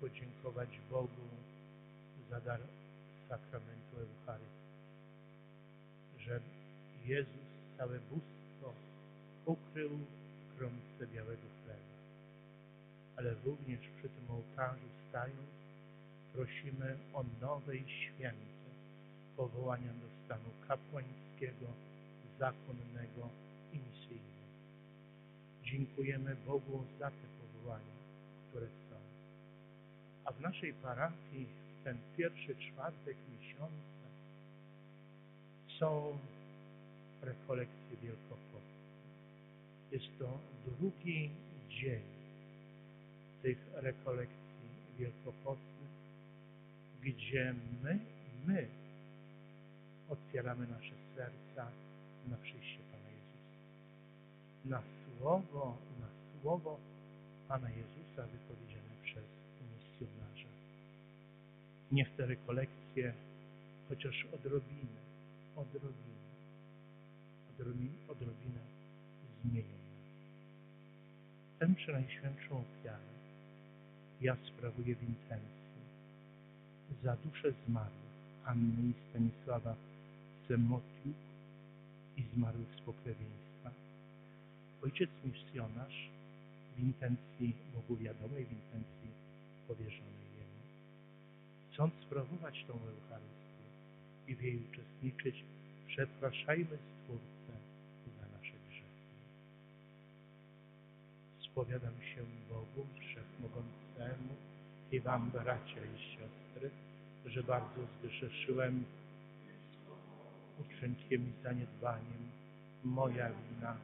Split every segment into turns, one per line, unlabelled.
podziękować Bogu za dar sakramentu Eucharystii, że Jezus całe bóstwo ukrył w kromce białego chleba. Ale również przy tym ołtarzu stając prosimy o nowe i święte powołania do stanu kapłańskiego, zakonnego i misyjnego. Dziękujemy Bogu za te powołania, które. A w naszej parafii w ten pierwszy czwartek miesiąca są rekolekcje wielkopostne. Jest to drugi dzień tych rekolekcji wielkopostnych, gdzie my, my otwieramy nasze serca na przyjście Pana Jezusa. Na słowo, na słowo Pana Jezusa wypowiedziane przez misjonarza. Niech te rekolekcje chociaż odrobinę, odrobinę, odrobinę, odrobinę zmienią nas. Tę przenajświętszą ofiarę ja sprawuję w intencji za duszę zmarłych Anny i Stanisława Semotiuk i zmarłych z pokrewieństwa. Ojciec misjonarz w intencji Bogu wiadomej, w intencji powierzonej. Chcąc sprawować tą Eucharystię i w jej uczestniczyć, przepraszajmy Stwórcę za nasze grzechy. Spowiadam się Bogu Wszechmogącemu i Wam, bracia i siostry, że bardzo zgrzeszyłem uczynkiem i zaniedbaniem. Moja wina,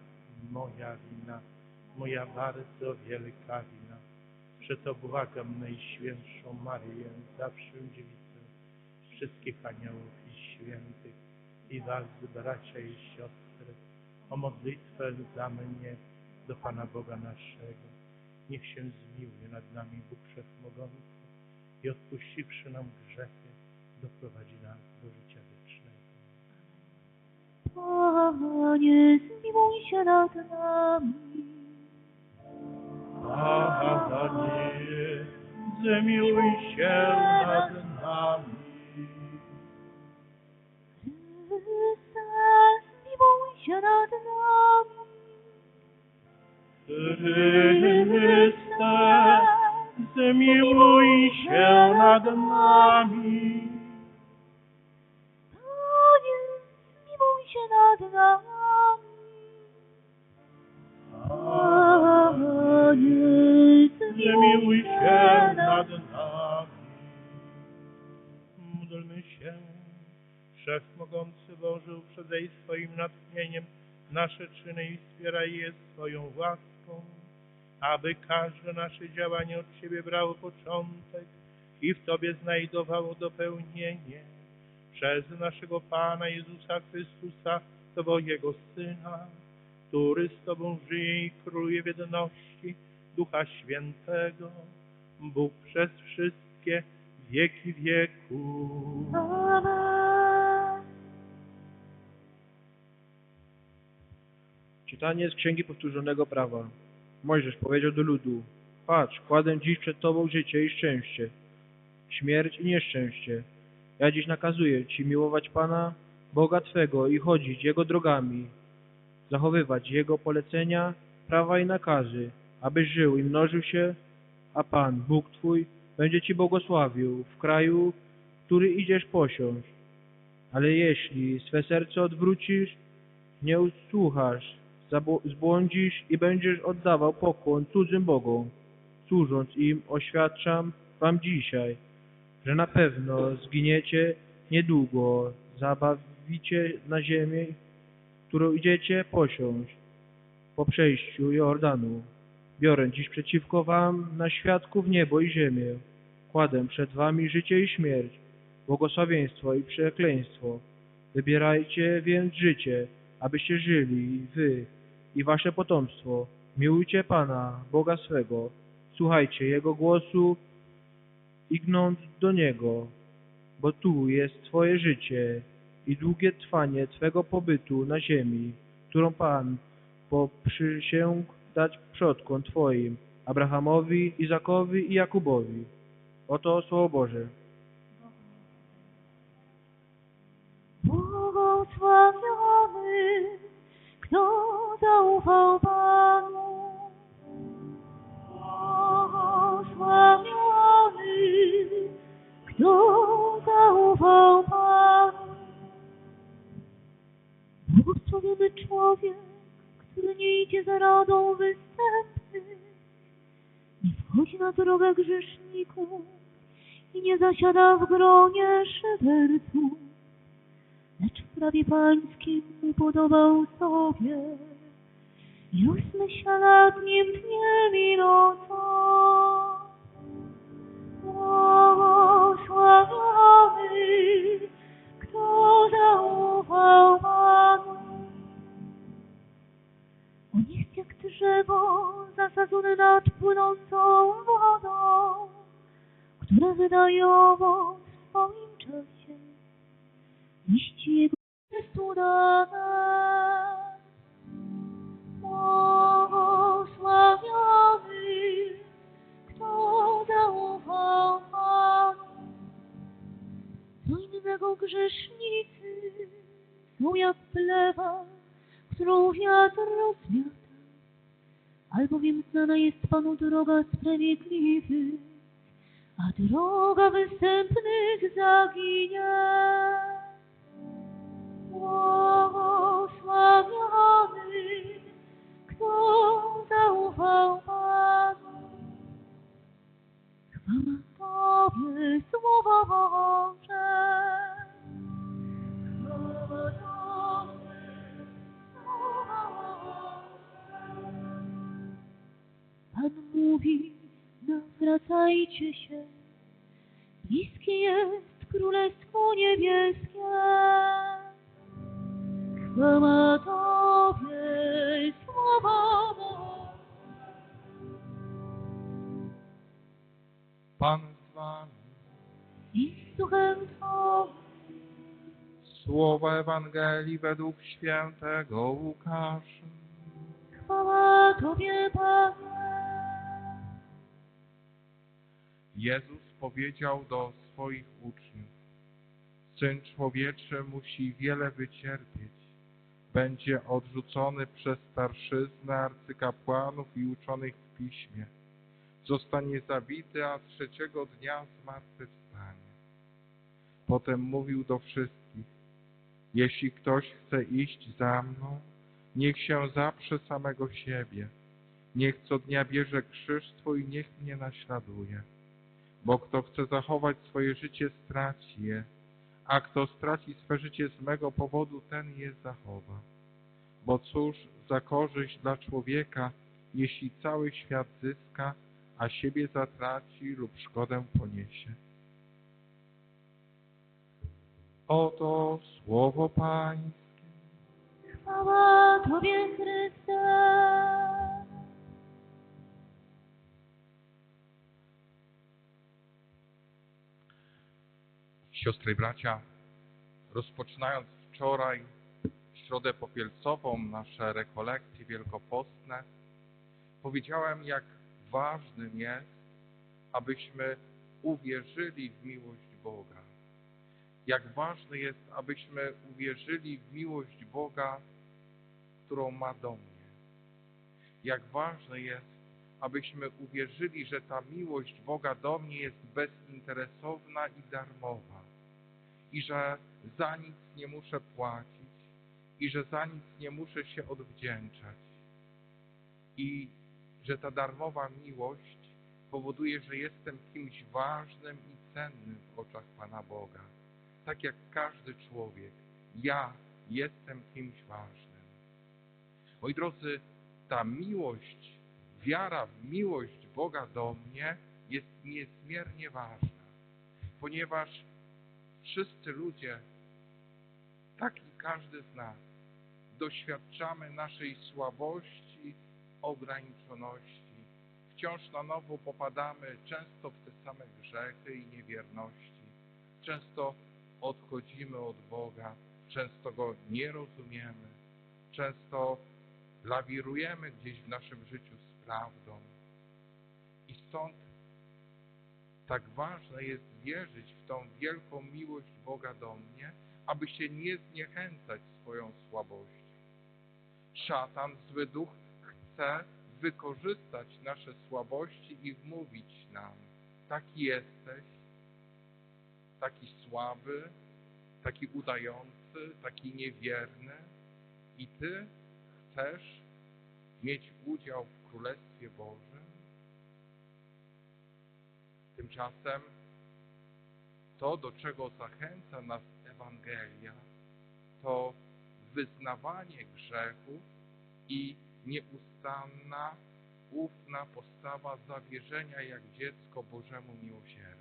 moja wina, moja bardzo wielka wina. Przeto błagam Najświętszą Maryję, zawsze dziewicę, wszystkich aniołów i świętych i was, bracia i siostry, o modlitwę za mnie do Pana Boga naszego. Niech się zmiłuje nad nami Bóg Wszechmogący i odpuściwszy nam grzechy, doprowadzi nas do życia wiecznego.
Panie, zmiłuj się nad nami.
Panie, zmiłuj się nad nami.
Chryste, zmiłuj się nad nami.
Chryste, zmiłuj się nad nami.
Panie, zmiłuj się nad nami.
Zmiłuj się nad nami. Módlmy się. Wszechmogący Boże, uprzedzaj swoim natchnieniem nasze czyny i wspieraj je swoją łaską, aby każde nasze działanie od Ciebie brało początek i w Tobie znajdowało dopełnienie. Przez naszego Pana Jezusa Chrystusa, Twojego Syna, który z Tobą żyje i króluje w jedności Ducha Świętego, Bóg przez wszystkie wieki.
Amen.
Czytanie z Księgi Powtórzonego Prawa. Mojżesz powiedział do ludu, patrz, kładę dziś przed Tobą życie i szczęście, śmierć i nieszczęście. Ja dziś nakazuję Ci miłować Pana, Boga Twego i chodzić Jego drogami, zachowywać Jego polecenia, prawa i nakazy, abyś żył i mnożył się, a Pan, Bóg Twój, będzie Ci błogosławił w kraju, który idziesz posiąść. Ale jeśli swe serce odwrócisz, nie usłuchasz, zbłądzisz i będziesz oddawał pokłon cudzym bogom. Służąc im, oświadczam wam dzisiaj, że na pewno zginiecie niedługo, zabawicie na ziemię, którą idziecie posiąść po przejściu Jordanu. Biorę dziś przeciwko wam na świadków niebo i ziemię. Kładę przed wami życie i śmierć, błogosławieństwo i przekleństwo. Wybierajcie więc życie, abyście żyli wy i wasze potomstwo. Miłujcie Pana, Boga swego, słuchajcie Jego głosu i gnąc do Niego, bo tu jest Twoje życie i długie trwanie Twego pobytu na ziemi, którą Pan poprzysięgł dać przodkom Twoim, Abrahamowi, Izakowi i Jakubowi. Oto Słowo Boże.
Błogosławiony, kto zaufał Panu. Błogosławiony, kto zaufał Panu. Błogosławiony człowiek, idzie za radą występnych, nie wchodzi na drogę grzeszników i nie zasiada w gronie szyderców lecz w prawie pańskim upodobał sobie. I rozmyśla nad nim dniem i. które wydaje owoc w swoim czasie liści jego udana. Błogosławiony, kto zaufał Panu. Co innego grzesznicy są jak plewa, którą wiatr rozmiata. Albowiem znana jest Panu droga sprawiedliwych, a droga występnych zaginie. Błogosławiony, kto zaufał Panu. Chwała Tobie, Słowo Boże. Chwała Tobie, mówi, nawracajcie się, bliskie jest Królestwo Niebieskie. Chwała Tobie, Słowo Boże.
Pan z wami.
i z duchem Twoim.
Słowa Ewangelii według świętego Łukasza.
Chwała Tobie, Panie.
Jezus powiedział do swoich uczniów, Syn Człowieczy musi wiele wycierpieć. Będzie odrzucony przez starszyznę, arcykapłanów i uczonych w piśmie. Zostanie zabity, a trzeciego dnia zmartwychwstanie. Potem mówił do wszystkich, jeśli ktoś chce iść za mną, niech się zaprze samego siebie. Niech co dnia bierze krzyż swój, niech mnie naśladuje. Bo kto chce zachować swoje życie, straci je, a kto straci swe życie z mego powodu, ten je zachowa. Bo cóż za korzyść dla człowieka, jeśli cały świat zyska, a siebie zatraci lub szkodę poniesie. Oto słowo Pańskie.
Chwała Tobie, Chryste.
Siostry i bracia, rozpoczynając wczoraj środę popielcową, nasze rekolekcje wielkopostne, powiedziałem, jak ważnym jest, abyśmy uwierzyli w miłość Boga. Jak ważne jest, abyśmy uwierzyli w miłość Boga, którą ma do mnie. Jak ważne jest, abyśmy uwierzyli, że ta miłość Boga do mnie jest bezinteresowna i darmowa i że za nic nie muszę płacić i że za nic nie muszę się odwdzięczać i że ta darmowa miłość powoduje, że jestem kimś ważnym i cennym w oczach Pana Boga. Tak jak każdy człowiek, ja jestem kimś ważnym. Moi drodzy, ta miłość, wiara w miłość Boga do mnie jest niezmiernie ważna, ponieważ wszyscy ludzie, tak i każdy z nas, doświadczamy naszej słabości, ograniczoności. Wciąż na nowo popadamy często w te same grzechy i niewierności. Często odchodzimy od Boga, często Go nie rozumiemy, często lawirujemy gdzieś w naszym życiu z prawdą. I stąd Tak ważne jest wierzyć w tą wielką miłość Boga do mnie, aby się nie zniechęcać swoją słabością. Szatan, zły duch, chce wykorzystać nasze słabości i wmówić nam, taki jesteś, taki słaby, taki udający, taki niewierny i ty chcesz mieć udział w Królestwie Bożym? Tymczasem to, do czego zachęca nas Ewangelia, to wyznawanie grzechów i nieustanna, ufna postawa zawierzenia jak dziecko Bożemu miłosierdziu.